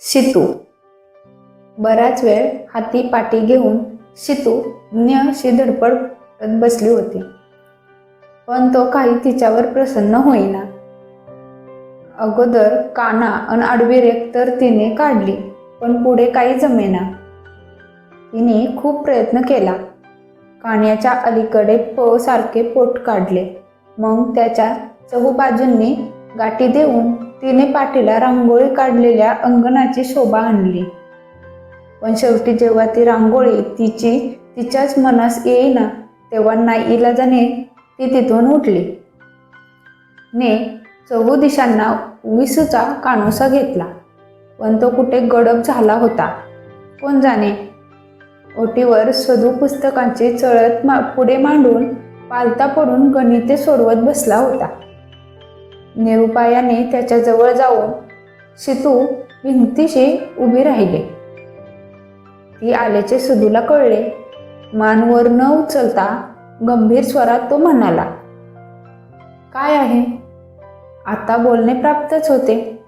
शितू. बराच वेळ हाती पाटी घेऊन शितू न्यशी धडपड करत बसली होती. पण तो काही तिच्यावर प्रसन्न होईना. अगोदर काना अन आडवी रेख तर तिने काढली पण पुढे काही जमेना. तिने खूप प्रयत्न केला. काण्याच्या अलीकडे प सारखे पोट काढले. मग त्याच्या चहूबाजूंनी गाठी देऊन तिने पाठीला रांगोळी काढलेल्या अंगणाची शोभा आणली. पण शेवटी जेव्हा ती रांगोळी तिची तिच्याच मनास येईना तेव्हा नाईलाजाने ती तिथून उठली. ने चहू दिशांना विसूचा कानोसा घेतला. पण तो कुठे गडप झाला होता? कोण जाणे? ओटीवर सदू पुस्तकांची चळत मा पुढे मांडून पालता पडून गणिते सोडवत बसला होता. निरुपायाने त्याच्याजवळ जाऊन शितू भिंतीशी उभी राहिली. ती आल्याचे सिधूला कळले. मानवर न उचलता गंभीर स्वरात तो म्हणाला काय आहे? आता बोलणे प्राप्तच होते.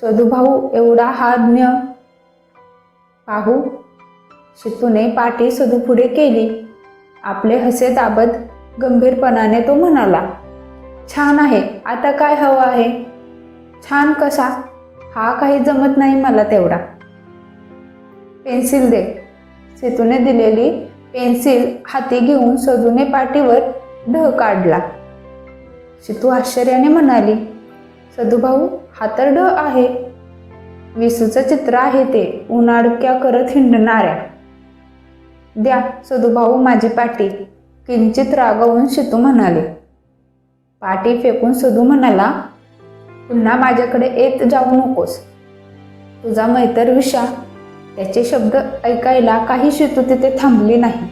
सदुभाऊ एवढा हा ज्ञ पाहू. शितूने पाठी सदू पुढे केली. आपले हसे दाबत गंभीरपणाने तो म्हणाला छान आहे. आता काय हवं आहे? छान कसा? हा काही जमत नाही मला तेवढा. पेन्सिल दे. सेतूने दिलेली पेन्सिल हाती घेऊन सदूने पाठीवर ढ काढला. सितू आश्चर्याने म्हणाली सदूभाऊ हा तर ढ आहे. विसूचं चित्र आहे ते. उन्हाडक्या करत हिंडणाऱ्या. द्या सदूभाऊ माझी पाटी. किंचित रागावून शितू म्हणाले पाठी फेकून सदू म्हणाला पुन्हा माझ्याकडे येत जाऊ नकोस. तुझा मैतर विषा. त्याचे शब्द ऐकायला काही शितू तिथे थांबली नाही.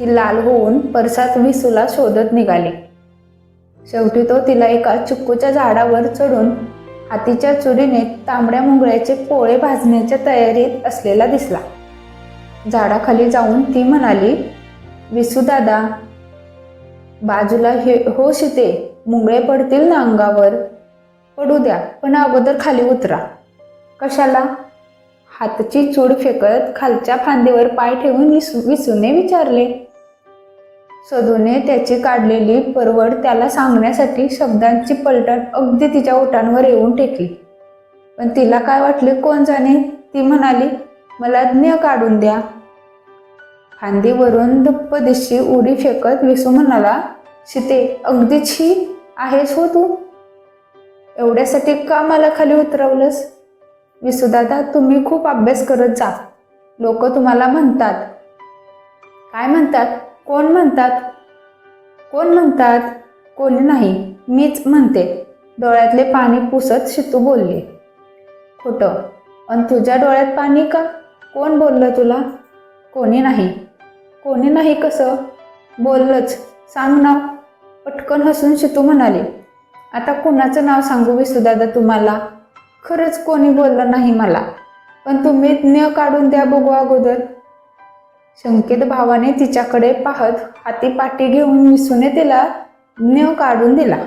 ती लाल होऊन परसात विसूला शोधत निघाली. शेवटी तो तिला एका चिक्कूच्या झाडावर चढून हातीच्या चुरीने तांबड्या मुंगळ्याचे पोळे भाजण्याच्या तयारीत असलेला दिसला. झाडाखाली जाऊन ती म्हणाली विसू दादा बाजूला हे हो शिते मुंगळे पडतील ना अंगावर? पडू द्या पण अगोदर खाली उतरा. कशाला? हातची चूड फेकत खालच्या फांदीवर पाय ठेवून विसू विसूने विचारले. सदूने त्याची काढलेली परवड त्याला सांगण्यासाठी शब्दांची पलटण अगदी तिच्या ओठांवर येऊन टेकली. पण तिला काय वाटले कोण जाणे? ती म्हणाली मला ज्ञ काढून द्या. फांदीवरून धप्प दिशी उडी फेकत विसू म्हणाला शिते अगदी छी आहेस हो तू? एवढ्यासाठी का मला खाली उतरवलंस? विसुदादा तुम्ही खूप अभ्यास करत जा. लोक तुम्हाला म्हणतात. काय म्हणतात? कोण म्हणतात? कोण म्हणतात? कोणी नाही मीच म्हणते. डोळ्यातले पाणी पुसत शितू बोलले. खोटं आणि तुझ्या डोळ्यात पाणी का? कोण बोललं तुला? कोणी नाही. कोणी नाही कसं? बोललंच. सांग नाव पटकन हसून शितू म्हणाले. आता कुणाचं नाव सांगू विसुदादा तुम्हाला? खरंच कोणी बोललं नाही मला. पण तुम्ही ज्ञ काढून द्या बघू अगोदर. शंकेत भावाने तिच्याकडे पाहत हाती पाठी घेऊन विसूने तिला ज्ञ काढून दिला.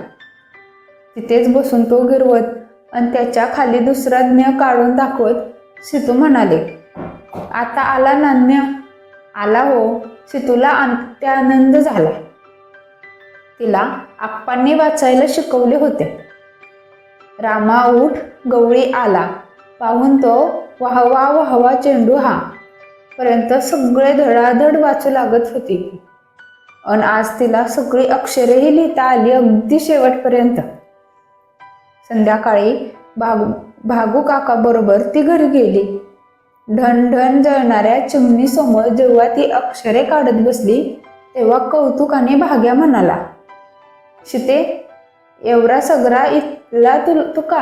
तिथेच बसून तो गिरवत आणि त्याच्याखाली दुसरा ज्ञ काढून दाखवत सितू म्हणाले आता आला ना आला हो सितूला आनंद झाला. तिला आप्पांनी वाचायला शिकवले होते. रामा उठ गवळी आला. पाहून तो वाहवा वाहवा चेंडू हा. पर्यंत सगळे धडाधड वाचू लागत होती. अन आज तिला सगळी अक्षरेही लिहिता आली अगदी शेवटपर्यंत. संध्याकाळी भागू भागू काका बरोबर ती घरी गेली. ढण ढण जळणाऱ्या चिमणीसमोर जेव्हा ती अक्षरे काढत बसली तेव्हा कौतुकाने भाग्या म्हणाला शिते एवढा सगळा इथला तु तुका?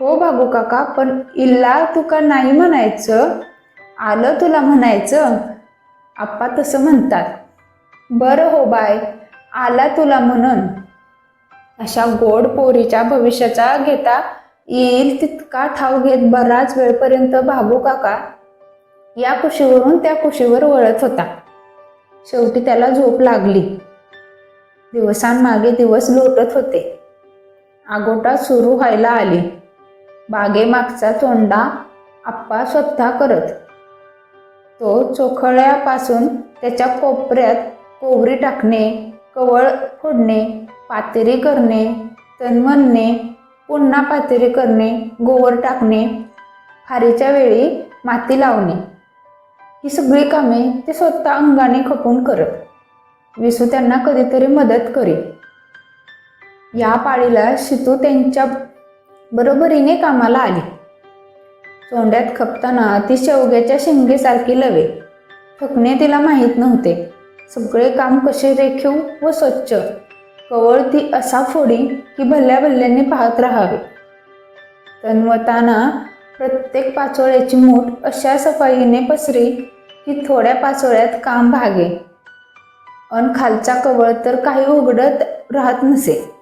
हो भागू काका पण इल्ला तुका नाही म्हणायचं? आलं तुला म्हणायचं? आप्पा तसं म्हणतात बरं हो बाय आला तुला म्हणून. अशा गोड पोरीच्या भविष्याचा घेता येईल तितका ठाव घेत बराच वेळपर्यंत भागू काका. या कुशीवरून त्या कुशीवर वळत होता. शेवटी त्याला झोप लागली. दिवसांमागे दिवस लोटत होते. आगोटा सुरू व्हायला आली. बागेमागचा तोंडा आप्पा स्वतः करत. तो चोखळ्यापासून त्याच्या कोपऱ्यात कोवरी टाकणे कवळ फोडणे पातेरी करणे तन्मनणे पुन्हा पातेरी करणे गोवर टाकणे फारीच्या वेळी माती लावणे. ही सगळी कामे ते स्वतः अंगाने खपून करत. विसू त्यांना कधीतरी मदत करी या पाळीला शितू त्यांच्या बरोबरीने कामाला आली. तोंड्यात खपताना ती शेवग्याच्या शेंगेसारखी लवे. थकणे तिला माहीत नव्हते. सगळे काम कसे रेखीव व स्वच्छ. कवळ ती असा फोडी की भल्ल्या भल्ल्याने पाहत राहावे. तन्वताना प्रत्येक पाचोळ्याची मूठ अशा सफाईने पसरी की थोड्या पाचोळ्यात काम भागे. अन खालचा कवळ तर काही उघडत राहत नसे.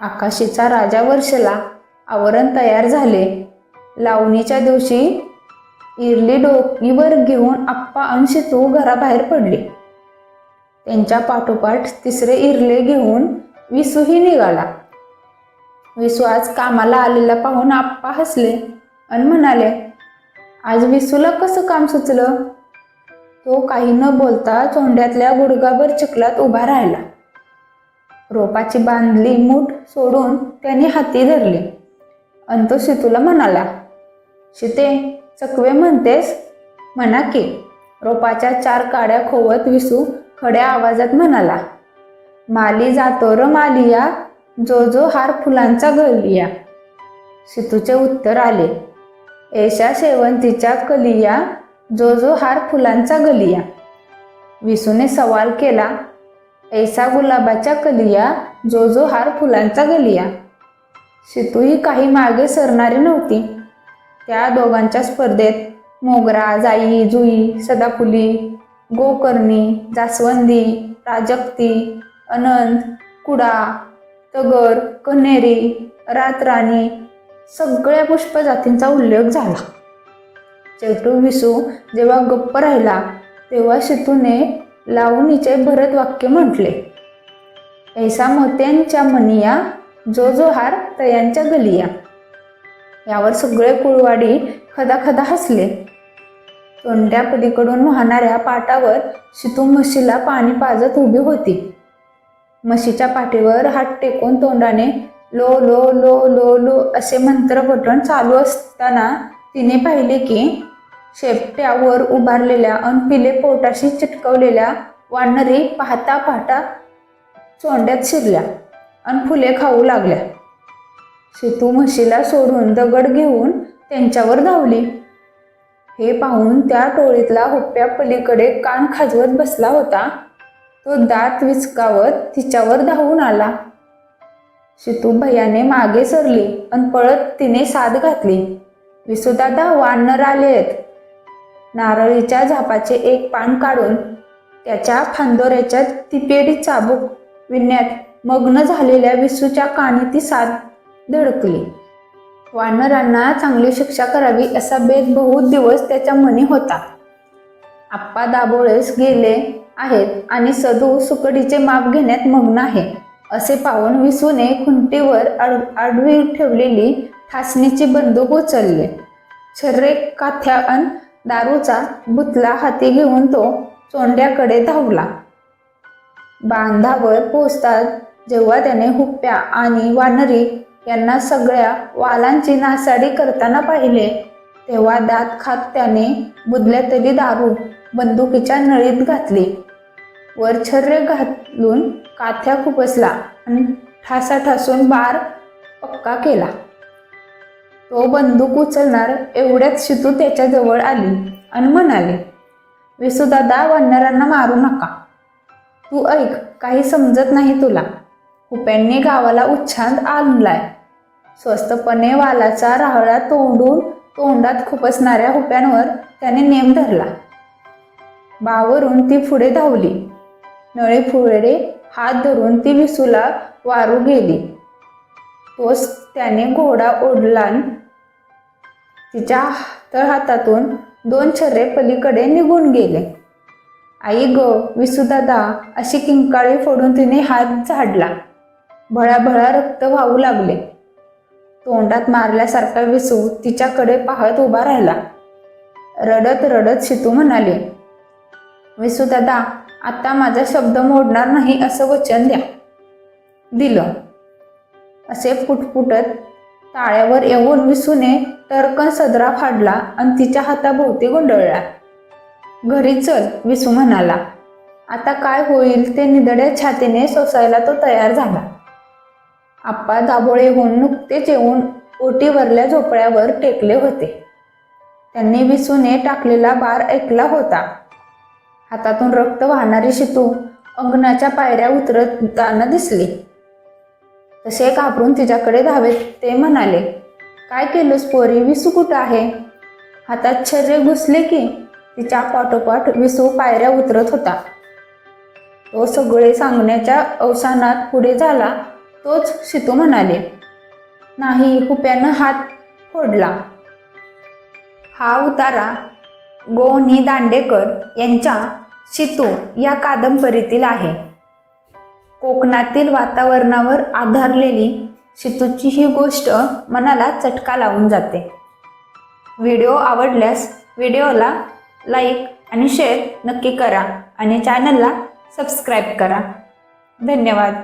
आकाशीचा राजा वर्षला आवरण तयार झाले. लावणीच्या दिवशी इरली डोकीवर घेऊन आप्पा अंशी तू घराबाहेर पडले. त्यांच्या पाठोपाठ तिसरे इरले घेऊन विसूही निघाला. विसू आज कामाला आलेला पाहून आप्पा हसले आणि म्हणाले आज विसूला कसं काम सुचलं? तो काही न बोलता चोंड्यातल्या गुडगाभर चिखलात उभा राहिला. रोपाची बांधली मूठ सोडून त्याने हाती धरले. आणि तो शितूला म्हणाला शिते चकवे म्हणतेस? म्हणा की रोपाच्या चार काड्या खोवत विसू खड्या आवाजात म्हणाला माली जातो र मालिया जो जो हार फुलांचा गलिया सितूचे उत्तर आले ऐशा शेवंतीच्या कलिया जो जो हार फुलांचा गलिया विसूने सवाल केला ऐसा गुलाबाच्या कलिया जो जो हार फुलांचा गलिया सितूही काही मागे सरणारी नव्हती. त्या दोघांच्या स्पर्धेत मोगरा जाई जुई सदाफुली गोकर्णी जास्वंदी प्राजक्ती अनंत कुडा तगर कन्हेरी रातराणी सगळ्या पुष्प जातींचा उल्लेख झाला. चेटू विसू जेव्हा गप्प राहिला तेव्हा शितूने लावणीचे भरत वाक्य म्हटले. ऐसा मोत्यांच्या मनिया जो जो हार तयांच्या गलिया. यावर सगळे कुळवाडी खदा खदा हसले. तोंड्या पलीकडून वाहणाऱ्या पाटावर शितू म्हशीला पाणी पाजत उभी होती. म्हशीच्या पाठीवर हात टेकून तोंडाने लो लो लो लो लो असे मंत्रपठण चालू असताना तिने पाहिले की शेपट्यावर उभारलेल्या अन पिले पोटाशी चिटकवलेल्या वानरी पाहता पाहता चोंड्यात शिरल्या अन फुले खाऊ लागल्या. शितू म्हशीला सोडून दगड घेऊन त्यांच्यावर धावली. हे पाहून त्या टोळीतला हुप्प्या पलीकडे कान खाजवत बसला होता. तो दात विचकावत तिच्यावर धावून आला. शितू भैयाने मागे सरली आणि पळत तिने साथ घातली. विसुदादा वानर आलेत. नारळीच्या झापाचे एक पान काढून त्याच्या फांदोऱ्याच्या तिपेरी चाबूक विण्यात मग्न झालेल्या विसूच्या कानी ती साथ धडकली. वानरांना चांगली शिक्षा करावी असा बेद बहुत दिवस त्याच्या मनी होता. आप्पा दाबोळेस गेले आहेत आणि सदू सुकडीचे माप घेण्यात मग्न आहे. असे पाहून विसूने खुंटीवर आड आडवी ठेवलेली ठासणीची बंदूक उचलले. छर्रे काथ्या अन दारूचा बुतला हाती घेऊन तो चोंड्याकडे धावला. बांधावर पोचतात जेव्हा त्याने हुप्प्या आणि वानरी यांना सगळ्या वालांची नासाडी करताना पाहिले तेव्हा दात खात त्याने बुदल्यातली दारू बंदुकीच्या नळीत घातली. वर छर्रे घालून काथ्या खुपसला आणि ठासा ठासून बार पक्का केला. तो बंदूक उचलणार एवढ्यात शितू त्याच्याजवळ आली आणि म्हणाले विसुदादा वानरांना मारू नका. तू ऐक काही समजत नाही तुला. हुप्यांनी गावाला उच्छाद आणलाय स्वस्तपणे वालाचा राहळा तोंडून तोंडात खुपसणाऱ्या हुप्यांवर त्याने नेम धरला. बावरून ती पुढे धावली. नळे फुळे हात धरून ती विसूला वारू गेली. तोच त्याने घोडा ओढला. तिच्या तळहातातून दोन छर्रे पलीकडे निघून गेले. आई ग विसुदादा अशी किंकाळी फोडून तिने हात झाडला. भळाभळा रक्त वाहू लागले. तोंडात मारल्यासारखा विसू तिच्याकडे पाहत उभा राहिला. रडत रडत शितू म्हणाले विसू दादा आता माझा शब्द मोडणार नाही असं वचन द्या. दिलं. असे फुटफुटत ताळ्यावर येऊन विसूने टरकन सदरा फाडला आणि तिच्या हाताभोवती गुंडळला. घरी चल विसू म्हणाला. आता काय होईल ते निदड्या छातीने सोसायला तो तयार झाला. आप्पा दाबोळे होऊन नुकतेच येऊन ओटीवरल्या झोपड्यावर टेकले होते. त्यांनी विसूने टाकलेला बार ऐकला होता. हातातून रक्त वाहणारी शितू अंगणाच्या पायऱ्या उतरताना दिसली. तसे घाबरून तिच्याकडे धावेत ते म्हणाले. काय केलंस पोरी? विसू कुठं आहे हातात छर्रे घुसले की तिच्या पाठोपाठ विसू पायऱ्या उतरत होता. तो सगळे सांगण्याच्या अवसानात पुढे झाला. तोच शितू म्हणाले. नाही हुप्यानं हात फोडला. हा उतारा गोनी दांडेकर यांच्या शितू या कादंबरीतील आहे. कोकणातील वातावरणावर आधारलेली शितूची ही गोष्ट मनाला चटका लावून जाते. व्हिडिओ आवडल्यास व्हिडिओला लाईक आणि शेअर नक्की करा आणि चॅनलला सबस्क्राईब करा. धन्यवाद.